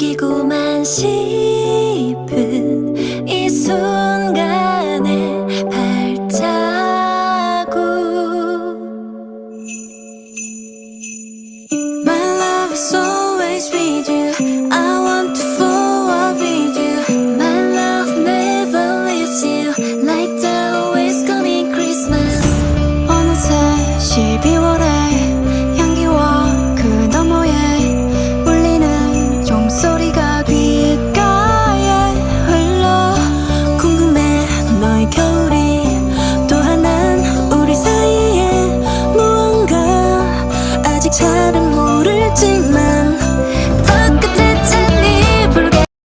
남기고만 싶은 이 순간에 발자국 My love is always with you I want to fall out with you My love never leaves you Like the always coming Christmas 어느새 12월에 เธอนั้